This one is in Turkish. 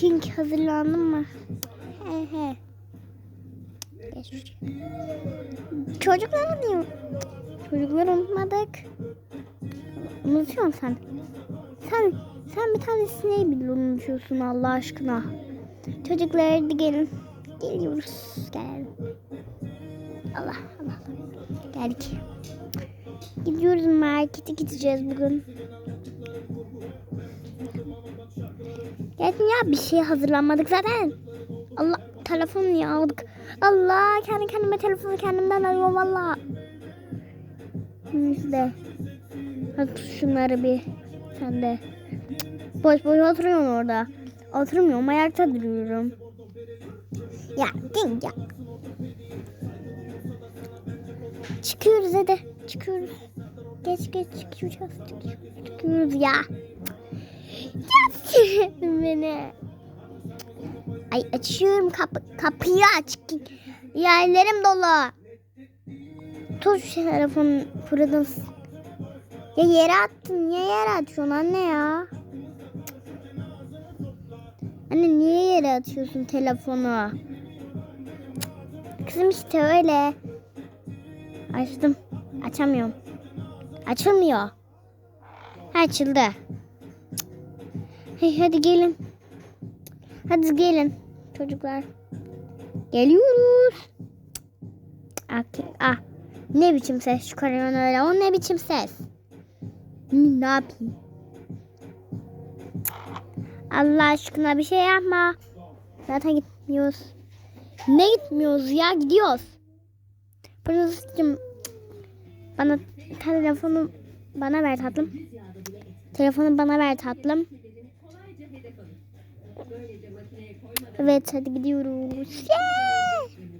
King hazırlandın mı? He he. Çocuklar diyor. Çocuklar unutmadık. Unutuyorsun sen. Sen sen bir tanesini bile unutuyorsun Allah aşkına. Çocuklar hadi gelin. Geliyoruz. Gel. Allah Allah. Geldik. Gidiyoruz markete gideceğiz bugün. Geldim ya bir şey hazırlanmadık zaten. Allah telefonu niye aldık? Allah kendi kendime telefonu kendimden alıyorum valla. Hadi tut şunları bir. Sen de. Cık, Boş boş oturuyorsun orada. Oturmuyorum ayakta duruyorum. Ya ding ya. Çıkıyoruz hadi. Çıkıyoruz. Geç geç çıkıyoruz. Çıkıyoruz, ya. Ya. Ay açıyorum kapı, kapıyı aç. Yerlerim dolu. Tut şu telefonu. Ya yere attın. Niye yere atıyorsun anne ya? Anne niye yere atıyorsun telefonu? Kızım işte öyle. Açtım. Açamıyorum. Açılmıyor. Açıldı. Hey, hadi gelin. Hadi gelin çocuklar. Geliyoruz. Ah, ah. Ne biçim ses çıkarıyorsun öyle? O ne biçim ses? Ne yapayım? Allah aşkına bir şey yapma. Zaten gitmiyoruz. Ne gitmiyoruz ya? Gidiyoruz. Pırılsızcığım bana telefonu bana ver tatlım. Telefonu bana ver tatlım. Evet hadi gidiyoruz. Yeah!